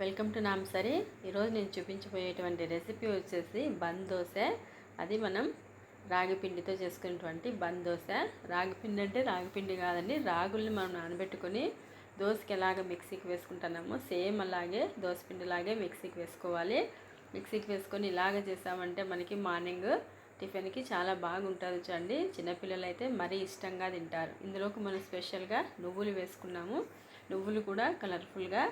Welcome to నామ్సరి. ఈరోజు నేను చూపించబోయేటువంటి recipe వచ్చేసి బంద్ దోశ. అది మనం రాగి పిండితో చేసుకునేటువంటి బంద్ దోశ. రాగి పిండి అంటే రాగి పిండి కాదండి రాగుల్ని మనం నానబెట్టుకొని దోశకి ఎలాగ మిక్సీకి వేసుకుంటున్నామో సేమ్ అలాగే దోశ పిండిలాగే మిక్సీకి వేసుకోవాలి. మిక్సీకి వేసుకొని ఇలాగ చేసామంటే మనకి మార్నింగ్ టిఫిన్కి చాలా బాగుంటుంది చూడండి. చిన్నపిల్లలు అయితే మరీ ఇష్టంగా తింటారు. ఇందులోకి మనం స్పెషల్గా నువ్వులు వేసుకున్నాము. నువ్వులు కూడా కలర్ఫుల్గా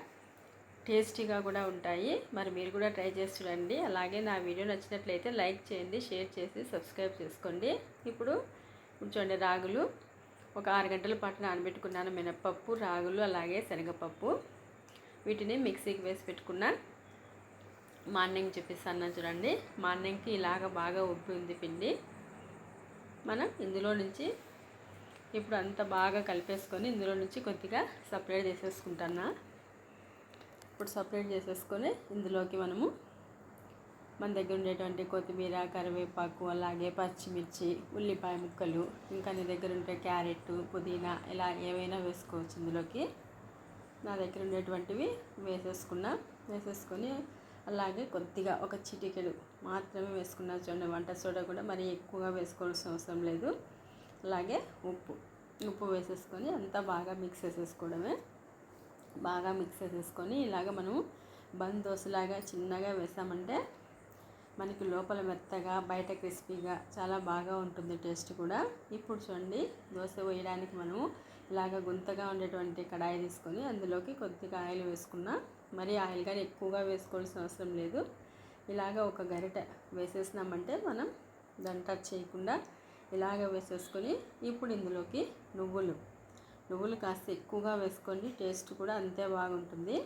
టేస్టీగా కూడా ఉంటాయి. మరి మీరు కూడా ట్రై చేసి చూడండి. అలాగే నా వీడియో నచ్చినట్లయితే లైక్ చేయండి షేర్ చేసి సబ్స్క్రైబ్ చేసుకోండి. ఇప్పుడు ఇప్పుడు చూడండి రాగులు ఒక ఆరు గంటల పాటు నానబెట్టుకున్నాను. మినప్పప్పు రాగులు అలాగే శనగపప్పు. వీటిని మిక్సీకి వేసి పెట్టుకున్నా. మార్నింగ్ చూపిస్తాను చూడండి. మార్నింగ్కి ఇలాగ బాగా ఉబ్బి ఉంది పిండి. మనం ఇందులో నుంచి ఇప్పుడు అంతా బాగా కలిపేసుకొని ఇందులో నుంచి కొద్దిగా సపరేట్ చేసేసుకుంటున్నా ఇప్పుడు సపరేట్ చేసేసుకొని ఇందులోకి మనము మన దగ్గర ఉండేటువంటి కొత్తిమీర కరివేపాకు అలాగే పచ్చిమిర్చి ఉల్లిపాయ ముక్కలు ఇంకా నీ దగ్గర ఉంటే క్యారెట్ పుదీనా ఇలా ఏవైనా వేసుకోవచ్చు ఇందులోకి. నా దగ్గర ఉండేటువంటివి వేసేసుకున్నా వేసేసుకొని అలాగే కొద్దిగా ఒక చిటికెడు మాత్రమే వేసుకున్నా చూడండి వంట సోడా కూడా మరి ఎక్కువగా వేసుకోవాల్సిన అవసరం లేదు. అలాగే ఉప్పు ఉప్పు వేసేసుకొని అంతా బాగా మిక్స్ చేసేసుకోవడమే. బాగా మిక్స్ చేసేసుకొని ఇలాగ మనము బంద్ దోశలాగా చిన్నగా వేసామంటే మనకి లోపల మెత్తగా బయట క్రిస్పీగా చాలా బాగా ఉంటుంది టేస్ట్ కూడా. ఇప్పుడు చూడండి దోశ వేయడానికి మనము ఇలాగ గుంతగా ఉండేటువంటి కడాయి తీసుకొని అందులోకి కొద్దిగా ఆయిల్ వేసుకున్నా మరి ఆయిల్ కానీ ఎక్కువగా వేసుకోవాల్సిన అవసరం లేదు. ఇలాగ ఒక గరిటె వేసేసినామంటే మనం దాన్ని టచ్ చేయకుండా ఇలాగ వేసేసుకొని ఇప్పుడు ఇందులోకి నువ్వులు నువ్వులు కాస్త ఎక్కువగా వేసుకోండి టేస్ట్ కూడా అంతే బాగుంటుంది.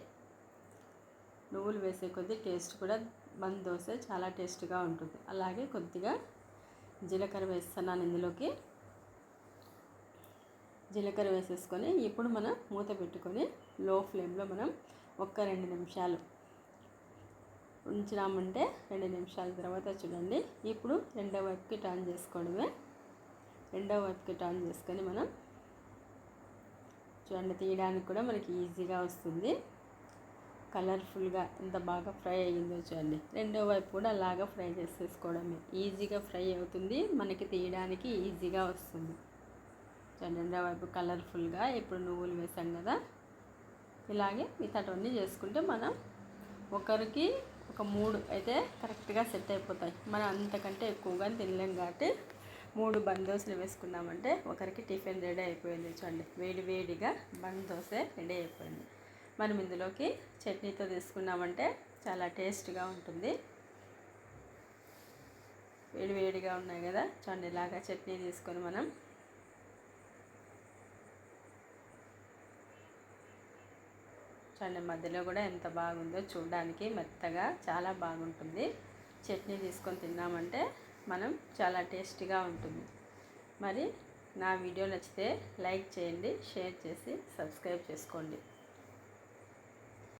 నువ్వులు వేసే కొద్దీ టేస్ట్ కూడా బంద్ దోశ చాలా టేస్ట్గా ఉంటుంది. అలాగే కొద్దిగా జీలకర్ర వేస్తున్నాను ఇందులోకి. జీలకర్ర వేసేసుకొని ఇప్పుడు మనం మూత పెట్టుకొని లో ఫ్లేమ్లో మనం ఒక్క రెండు నిమిషాలు ఉంచినామంటే రెండు నిమిషాల తర్వాత చూడండి. ఇప్పుడు రెండో వైపుకి టర్న్ చేసుకోవడమే. రెండో వైపుకి టర్న్ చేసుకొని మనం చూడండి తీయడానికి కూడా మనకి ఈజీగా వస్తుంది. కలర్ఫుల్గా ఎంత బాగా ఫ్రై అయ్యిందో చూడండి. రెండో వైపు కూడా అలాగా ఫ్రై చేసేసుకోవడమే. ఈజీగా ఫ్రై అవుతుంది. మనకి తీయడానికి ఈజీగా వస్తుంది. చూడండి రెండో వైపు కలర్ఫుల్గా ఇప్పుడు నువ్వులు వేసాం కదా. ఇలాగే మిగతాటవన్నీ చేసుకుంటే మనం ఒకరికి ఒక మూడు అయితే కరెక్ట్గా సెట్ అయిపోతాయి. మనం అంతకంటే ఎక్కువగా తినలేం కాబట్టి మూడు బందోసులు వేసుకున్నామంటే ఒకరికి టిఫిన్ రెడీ అయిపోయింది చూడండి. వేడి వేడిగా బందోస రెడీ అయిపోయింది. మనం ఇందులోకి చట్నీతో తీసుకున్నామంటే చాలా టేస్ట్గా ఉంటుంది. వేడి వేడిగా ఉన్నాయి కదా చూడండి ఇలాగా చట్నీ తీసుకొని మనం చూడండి మధ్యలో కూడా ఎంత బాగుందో చూడడానికి మెత్తగా చాలా బాగుంటుంది. చట్నీ తీసుకొని తిన్నామంటే మనం చాలా టేస్టీగా ఉంటుంది. మరి నా వీడియో నచ్చితే లైక్ చేయండి షేర్ చేసి సబ్స్క్రైబ్ చేసుకోండి.